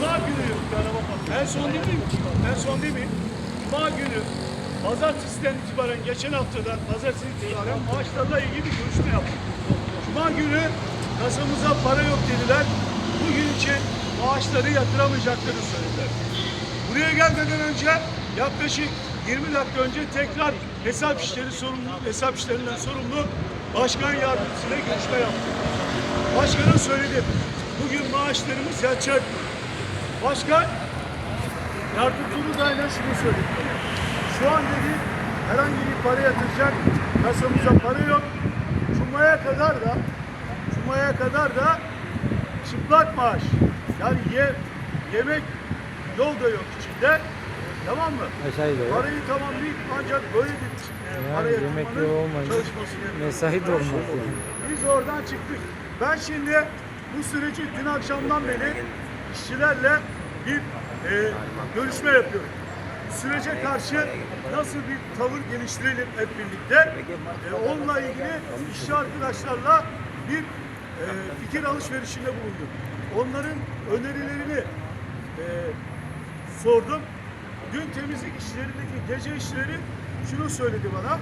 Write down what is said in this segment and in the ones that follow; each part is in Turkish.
Cuma günü en son değil mi? En son değil mi? Cuma günü Pazartesiden itibaren geçen haftadan Pazartesi itibaren maaşlarla ilgili bir görüşme yaptık. Cuma günü kasamıza para yok dediler. Bugün için maaşları yatıramayacaklarını söylediler. Buraya gelmeden önce yaklaşık 20 dakika önce tekrar hesap işleri sorumlu, hesap işlerinden sorumlu başkan yardımcısıyla görüşme yaptık. Başkana söyledim. Bugün maaşlarımız yatacak. Başkan yardımcımız aynen şunu söyledi. Şu an dedi herhangi bir para yatıracak kasamıza para yok. Cuma'ya kadar da Cuma'ya kadar da çıplak maaş. Yani ye, yemek yol da yok içinde. Tamam mı? Mesai de yok. Parayı tamamlayıp ancak böyle bir e, para yemek yatırmanın çalışması gerekiyor. mesai de olmaz yani. Biz oradan çıktık. Ben şimdi bu süreci dün akşamdan beri işçilerle bir e, görüşme yapıyorum. Sürece karşı nasıl bir tavır geliştirelim hep birlikte. E, onunla ilgili işçi arkadaşlarla bir e, fikir alışverişinde bulundum. Onların önerilerini e, sordum. Dün temizlik işlerindeki gece işleri şunu söyledi bana.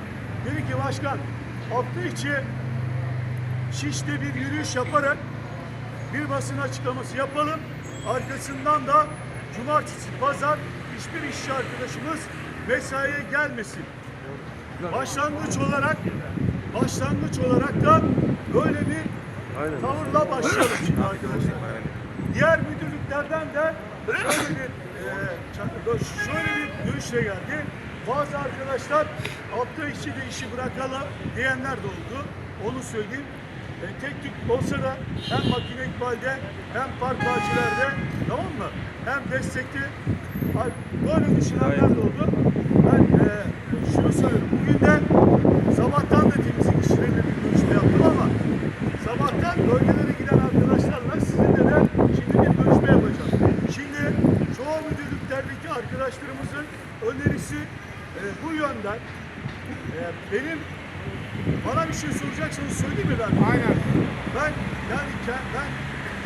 Dedi ki başkan hafta içi Şiş'te bir yürüyüş yaparak bir basın açıklaması yapalım. Arkasından da cumartesi, pazar hiçbir işçi arkadaşımız mesaiye gelmesin. Başlangıç olarak başlangıç olarak da böyle bir tavırla başlayalım şimdi arkadaşlar. Diğer müdürlüklerden de şöyle bir, e, şöyle bir görüşle geldi. Bazı arkadaşlar hafta içi de işi bırakalım diyenler de oldu. Onu söyleyeyim. E, tek tük olsa da hem makine ikbalde hem park bahçelerde tamam mı? Hem destekli böyle düşünenler de oldu. Ben e, şunu söylüyorum. Bugün de sabahtan da temizlik bir görüşme yaptım ama sabahtan bölgelere giden arkadaşlarla sizinle de şimdi bir görüşme yapacağım. Şimdi çoğu müdürlüklerdeki arkadaşlarımızın önerisi e, bu yönden. E, benim bana bir şey soracaksanız söyleyeyim mi ben? Aynen. Ben yani ben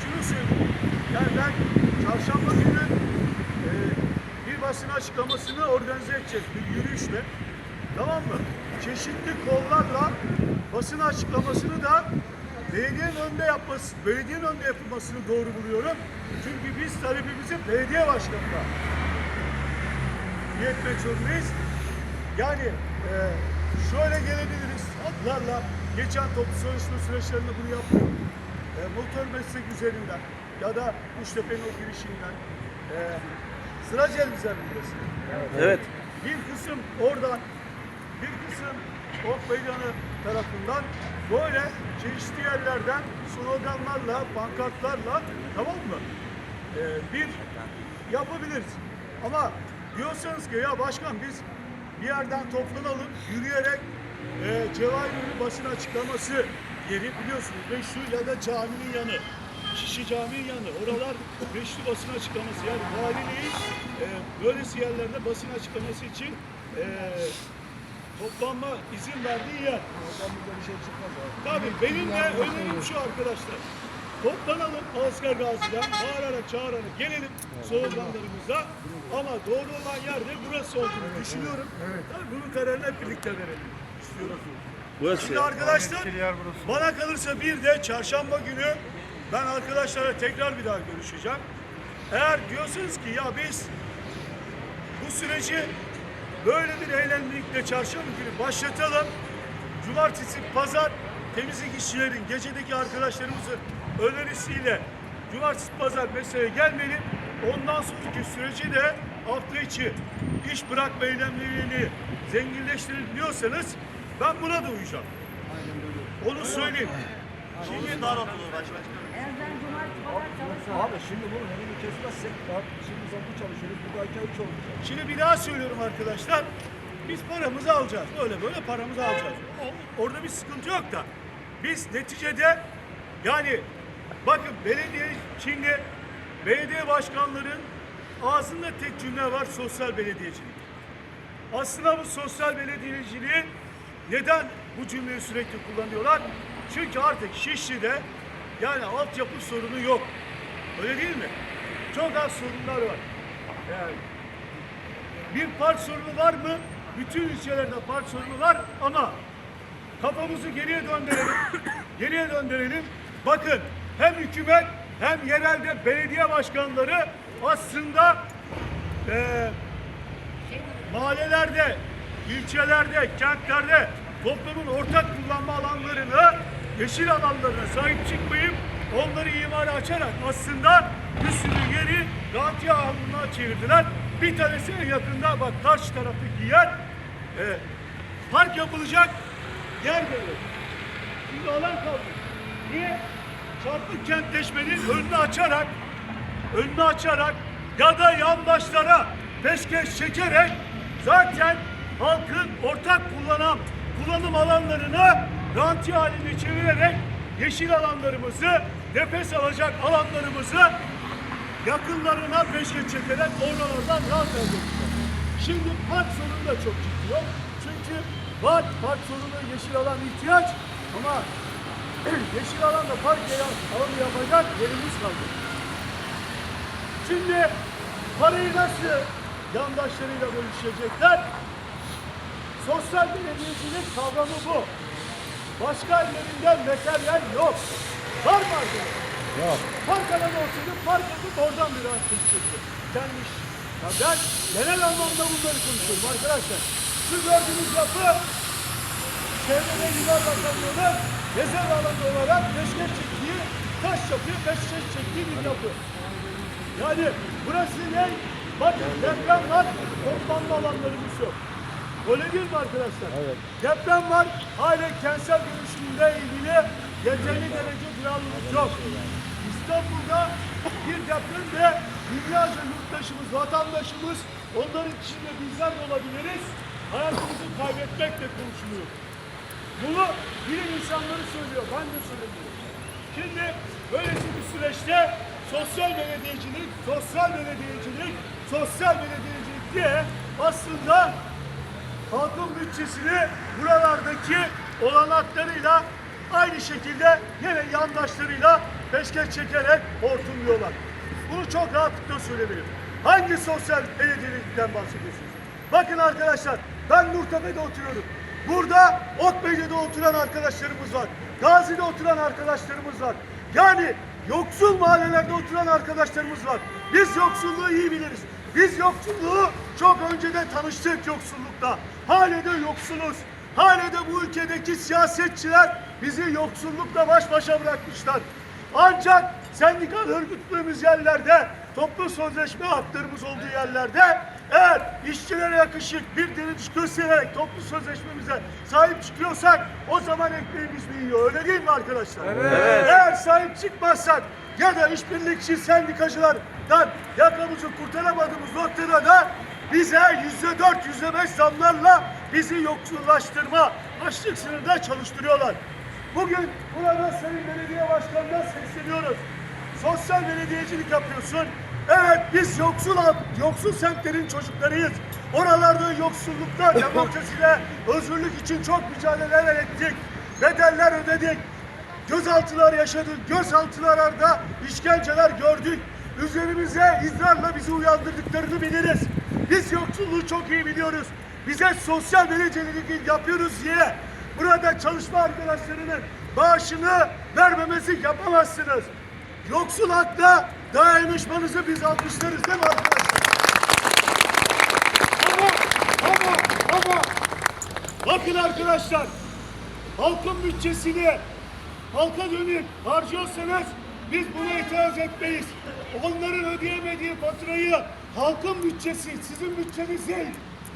şunu söyleyeyim. Yani ben çarşamba günü e, bir basın açıklamasını organize edeceğiz bir yürüyüşle. Tamam mı? Çeşitli kollarla basın açıklamasını da belediyenin önünde yapması, belediyenin önünde yapılmasını doğru buluyorum. Çünkü biz talebimizi belediye başkanına yetmek zorundayız. Yani e, şöyle gelebiliriz adlarla. Geçen toplu çalışma süreçlerinde bunu yaptık. E, motor meslek üzerinden ya da Kuştepe'nin o girişinden e, sıra celbizer burası. Evet. Bir kısım oradan, bir kısım Ok Meydanı tarafından böyle çeşitli yerlerden sloganlarla, pankartlarla tamam mı? Ee, bir yapabiliriz. Ama diyorsanız ki ya başkan biz bir yerden toplanalım, yürüyerek e, Cevahir'in basın açıklaması yeri biliyorsunuz Beşru ya da caminin yanı. Şişi Camii'nin yanı. Oralar meşru basın açıklaması. Yani valiliğin e, böylesi yerlerde basın açıklaması için e, toplanma izin verdiği yer. Tabii benim de önerim şu arkadaşlar. Toplanalım Asker Gazi'den bağırarak çağırarak gelelim sloganlarımıza ama doğru olan yerde burası olduğunu düşünüyorum. Tabii bunun kararını hep birlikte verelim istiyorum. Burası. Şimdi arkadaşlar bana kalırsa bir de çarşamba günü ben arkadaşlara tekrar bir daha görüşeceğim. Eğer diyorsanız ki ya biz bu süreci böyle bir eylemlilikle çarşamba günü başlatalım. Cumartesi, pazar temizlik işçilerin, gecedeki arkadaşlarımızın önerisiyle cumartesi, pazar mesleğe gelmeyelim. Ondan sonraki süreci de hafta içi iş bırakma eylemlerini zenginleştirelim diyorsanız ben buna da uyacağım. Onu söyleyeyim. Şimdi dar Evden cumartesi kadar çalışıyor. Abi şimdi bunun önünü kesmezsek daha şimdi zaten çalışıyoruz. Bu da iki ay üç olacak. Şimdi bir daha söylüyorum arkadaşlar. Biz paramızı alacağız. Böyle böyle paramızı alacağız. O- orada bir sıkıntı yok da. Biz neticede yani bakın belediye şimdi belediye başkanların ağzında tek cümle var sosyal belediyecilik. Aslında bu sosyal belediyeciliği neden bu cümleyi sürekli kullanıyorlar? Çünkü artık Şişli'de yani altyapı sorunu yok. Öyle değil mi? çok az sorunlar var. Yani bir park sorunu var mı? Bütün ilçelerde park sorunu var ama kafamızı geriye döndürelim. geriye döndürelim. Bakın hem hükümet hem yerelde belediye başkanları aslında eee mahallelerde, ilçelerde, kentlerde toplumun ortak kullanma alanlarını, yeşil alanlarına sahip çıkmayıp onları imara açarak aslında bir sürü yeri rantiye alanına çevirdiler. Bir tanesi yakında bak karşı taraftaki yer e, park yapılacak yer böyle. Şimdi alan kaldı. Niye? Çarpık kentleşmenin önünü açarak önünü açarak ya da yandaşlara peşkeş çekerek zaten halkın ortak kullanan kullanım alanlarını ranti haline çevirerek yeşil alanlarımızı, nefes alacak alanlarımızı yakınlarına peşkeş çekerek oralardan rant elde. Şimdi park sorunu da çok ciddi yok. Çünkü var park sorunu yeşil alan ihtiyaç ama yeşil alanda park alanı yapacak yerimiz kaldı. Şimdi parayı nasıl yandaşlarıyla bölüşecekler? Sosyal belediyecilik kavramı bu. Başka ellerinden materyal yok. Var mı arkadaşlar? Yok. Park alanı olsaydı park yapıp oradan bir rahat çekecekti. Gelmiş. Ya ben genel anlamda bunları konuşuyorum arkadaşlar. Şu gördüğünüz yapı Çevre ve İmar Bakanlığı'nın rezerv alanı olarak peşkeş çektiği taş yapıyı peşkeş çektiği bir yapı. Yani burası ne? Bak deprem var, toplanma alanlarımız yok. Öyle değil mi arkadaşlar? Evet. Deprem var, hala kentsel dönüşümle ilgili yeterli derece duyarlılık yok. İstanbul'da bir depremde dünyaca yurttaşımız, vatandaşımız, onların içinde bizler de olabiliriz, hayatımızı kaybetmekle konuşuluyor. Bunu bilim insanları söylüyor, ben de söylüyorum. Şimdi böylesi bir süreçte sosyal belediyecilik, sosyal belediyecilik, sosyal belediyecilik diye aslında halkın bütçesini buralardaki olanaklarıyla aynı şekilde yine yandaşlarıyla peşkeş çekerek hortumluyorlar. Bunu çok rahatlıkla söyleyebilirim. Hangi sosyal belediyelikten bahsediyorsunuz? Bakın arkadaşlar ben Nurtepe'de oturuyorum. Burada Okbeyli'de oturan arkadaşlarımız var. Gazi'de oturan arkadaşlarımız var. Yani yoksul mahallelerde oturan arkadaşlarımız var. Biz yoksulluğu iyi biliriz. Biz yoksulluğu çok önceden tanıştık yoksullukta. Hale de yoksuluz. Hale de bu ülkedeki siyasetçiler bizi yoksullukla baş başa bırakmışlar. Ancak sendikal örgütlüğümüz yerlerde, toplu sözleşme haklarımız olduğu yerlerde eğer işçilere yakışık bir direniş göstererek toplu sözleşmemize sahip çıkıyorsak o zaman ekmeğimiz büyüyor. Öyle değil mi arkadaşlar? Eğer sahip çıkmazsak ya da işbirlikçi sendikacılardan yakamızı kurtaramadığımız noktada da bize yüzde dört, yüzde beş zamlarla bizi yoksullaştırma, açlık sınırında çalıştırıyorlar. Bugün burada Sayın Belediye Başkanı'na sesleniyoruz. Sosyal belediyecilik yapıyorsun. Evet biz yoksul yoksul semtlerin çocuklarıyız. Oralarda yoksullukta demokrasiyle özgürlük için çok mücadeleler ettik. Bedeller ödedik. Gözaltılar yaşadık. Gözaltılarda işkenceler gördük. Üzerimize izlerle bizi uyandırdıklarını biliriz. Biz yoksulluğu çok iyi biliyoruz. Bize sosyal belediyecilik yapıyoruz diye burada çalışma arkadaşlarının bağışını vermemesi yapamazsınız. Yoksul hakla dayanışmanızı biz alkışlarız değil mi arkadaşlar? Ama, ama, ama bakın arkadaşlar halkın bütçesini halka dönük harcıyorsanız biz buna itiraz etmeyiz. Onların ödeyemediği faturayı halkın bütçesi, sizin bütçeniz değil,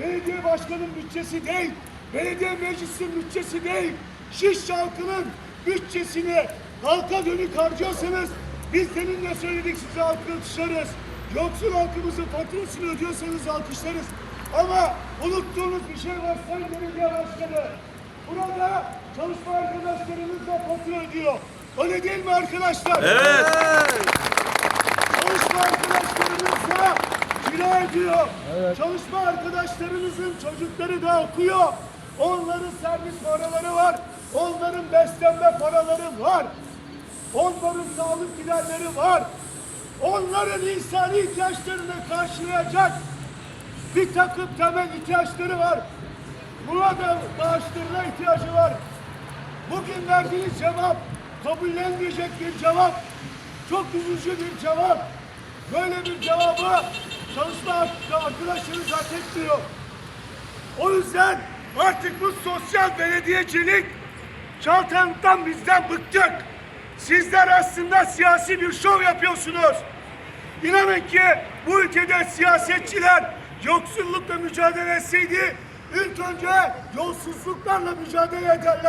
belediye başkanının bütçesi değil, belediye meclisinin bütçesi değil, Şiş halkının bütçesini halka dönük harcıyorsanız biz seninle söyledik size alkışlarız. Yoksul halkımızın faturasını ödüyorsanız alkışlarız. Ama unuttuğunuz bir şey var Sayın Belediye Başkanı. Burada çalışma arkadaşlarımız da fatura ödüyor. Öyle değil mi arkadaşlar? Evet. Çalışma arkadaşlarımız da kira ödüyor. Çalışma arkadaşlarımızın çocukları da okuyor. Onların servis paraları var. Onların beslenme paraları var. Onların sağlık giderleri var. onların insani ihtiyaçlarını karşılayacak bir takım temel ihtiyaçları var. Buna da bağışlarına ihtiyacı var. Bugün verdiğiniz cevap kabullenmeyecek bir cevap. Çok üzücü bir cevap. Böyle bir cevabı çalışma arkadaşlarınız hak etmiyor. O yüzden artık bu sosyal belediyecilik çalkantıdan bizden bıktık. Sizler aslında siyasi bir şov yapıyorsunuz. İnanın ki bu ülkede siyasetçiler yoksullukla mücadele etseydi ilk önce yolsuzluklarla mücadele ederler.